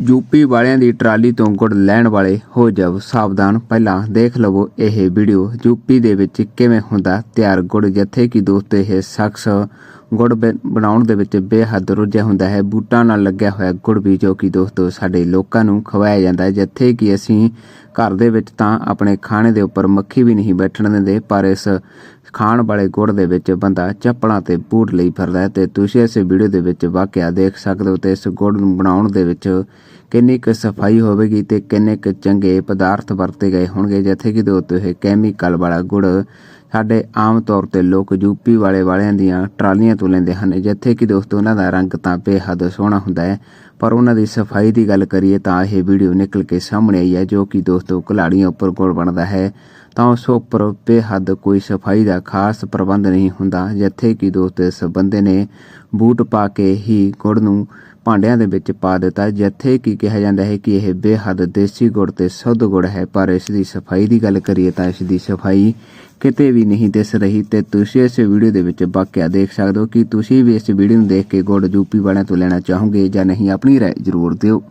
UP ਵਾਲਿਆਂ ਦੀ trolley ਤੋਂ ਗੁੜ ਲੈਣ ਵਾਲੇ ਹੋ ਜਾਵ ਸਾਵਧਾਨ। ਪਹਿਲਾਂ ਦੇਖ ਲਵੋ ਇਹ ਵੀਡੀਓ। ਯੂਪੀ ਦੇ ਵਿੱਚ ਕਿਵੇਂ ਹੁੰਦਾ ਤਿਆਰ ਗੁੜ, ਜਿੱਥੇ ਕਿ ਦੋਸਤੋ ਇਹ ਸ਼ਖਸ ਗੁੜ ਬ- ਬਣਾਉਣ ਦੇ ਵਿੱਚ ਬੇਹੱਦ ਰੁੱਝਿਆ ਹੁੰਦਾ ਹੈ। ਬੂਟਾਂ ਨਾਲ ਲੱਗਿਆ ਹੋਇਆ ਗੁੜ ਵੀ ਜੋ ਕਿ ਦੋਸਤੋ ਸਾਡੇ ਲੋਕਾਂ ਨੂੰ ਖਵਾਇਆ ਜਾਂਦਾ ਹੈ। ਜਿੱਥੇ ਕਿ ਅਸੀਂ ਘਰ ਦੇ ਵਿੱਚ ਤਾਂ ਆਪਣੇ ਖਾਣੇ ਦੇ ਉੱਪਰ ਮੱਖੀ ਵੀ ਨਹੀਂ ਬੈਠਣ ਦਿੰਦੇ, ਪਰ ਇਸ ਖਾਣ ਵਾਲੇ ਗੁੜ ਦੇ ਵਿੱਚ ਬੰਦਾ ਚੱਪਲਾਂ ਤੇ ਬੂਟ ਲਈ ਫਿਰਦਾ ਹੈ ਤੇ ਤੁਸੀਂ ਇਸ ਵੀਡੀਓ ਦੇ ਵਿੱਚ ਵਾਕਿਆ ਦੇਖ ਸਕਦੇ ਹੋ ਤੇ ਇਸ ਗੁੜ ਨੂੰ ਬਣਾਉਣ ਦੇ ਵਿੱਚ ਕਿੰਨੀ ਕੁ ਸਫ਼ਾਈ ਹੋਵੇਗੀ ਤੇ ਕਿੰਨੇ ਕੁ ਚੰਗੇ ਪਦਾਰਥ ਵਰਤੇ ਗਏ ਹੋਣਗੇ। ਜਿੱਥੇ ਕਿ ਦੋਸਤੋ ਇਹ ਕੈਮੀਕਲ ਵਾਲਾ ਗੁੜ ਸਾਡੇ ਆਮ ਤੌਰ ਤੇ ਲੋਕ ਯੂਪੀ ਵਾਲੇ ਵਾਲਿਆਂ ਦੀਆਂ ਟਰਾਲੀਆਂ ਤੋਂ ਲੈਂਦੇ ਹਨ। ਜਿੱਥੇ ਕਿ ਦੋਸਤੋ, ਉਹਨਾਂ ਦਾ ਰੰਗ ਤਾਂ ਬੇਹੱਦ ਸੋਹਣਾ ਹੁੰਦਾ ਹੈ, ਪਰ ਉਹਨਾਂ ਦੀ ਸਫ਼ਾਈ ਦੀ ਗੱਲ ਕਰੀਏ ਤਾਂ ਇਹ ਵੀਡੀਓ ਨਿਕਲ ਕੇ ਸਾਹਮਣੇ ਆਈ ਹੈ, ਜੋ ਕਿ ਦੋਸਤੋ ਕੁਲਾੜੀਆਂ ਉੱਪਰ ਗੁੜ ਬਣਦਾ ਹੈ। ਤਾਂ ਉਸ ਉੱਪਰ ਬੇਹੱਦ ਕੋਈ ਸਫ਼ਾਈ ਦਾ ਖਾਸ ਪ੍ਰਬੰਧ ਨਹੀਂ ਹੁੰਦਾ, ਜਿੱਥੇ ਕਿ ਦੋਸਤੋ ਇਸ ਬੰਦੇ ਨੇ ਬੂਟ ਪਾ ਕੇ ਹੀ ਗੁੜ ਨੂੰ ਭਾਂਡਿਆਂ ਦੇ ਵਿੱਚ ਪਾ ਦਿੱਤਾ। ਜਿੱਥੇ ਕਿ ਕਿਹਾ ਜਾਂਦਾ ਹੈ ਕਿ ਇਹ ਬੇਹੱਦ ਦੇਸੀ ਗੁੜ ਤੇ ਸ਼ੁੱਧ ਗੁੜ ਹੈ, ਪਰ ਇਸ ਦੀ ਸਫ਼ਾਈ ਦੀ ਗੱਲ ਕਰੀਏ ਤਾਂ ਇਸ ਦੀ ਸਫ਼ਾਈ ਕਿਤੇ ਵੀ ਨਹੀਂ ਦਿਸ ਰਹੀ ਤੇ ਤੁਸੀਂ ਇਸ ਵੀਡੀਓ ਦੇ ਵਿੱਚ ਵਾਕਿਆ ਦੇਖ ਸਕਦੇ ਹੋ ਕਿ ਤੁਸੀਂ ਵੀ ਇਸ ਵੀਡੀਓ ਨੂੰ ਦੇਖ ਕੇ ਗੁੜ ਯੂਪੀ ਵਾਲਿਆਂ ਤੋਂ ਲੈਣਾ ਚਾਹੋਗੇ ਜਾਂ ਨਹੀਂ। ਆਪਣੀ ਰਾਏ ਜ਼ਰੂਰ ਦਿਓ।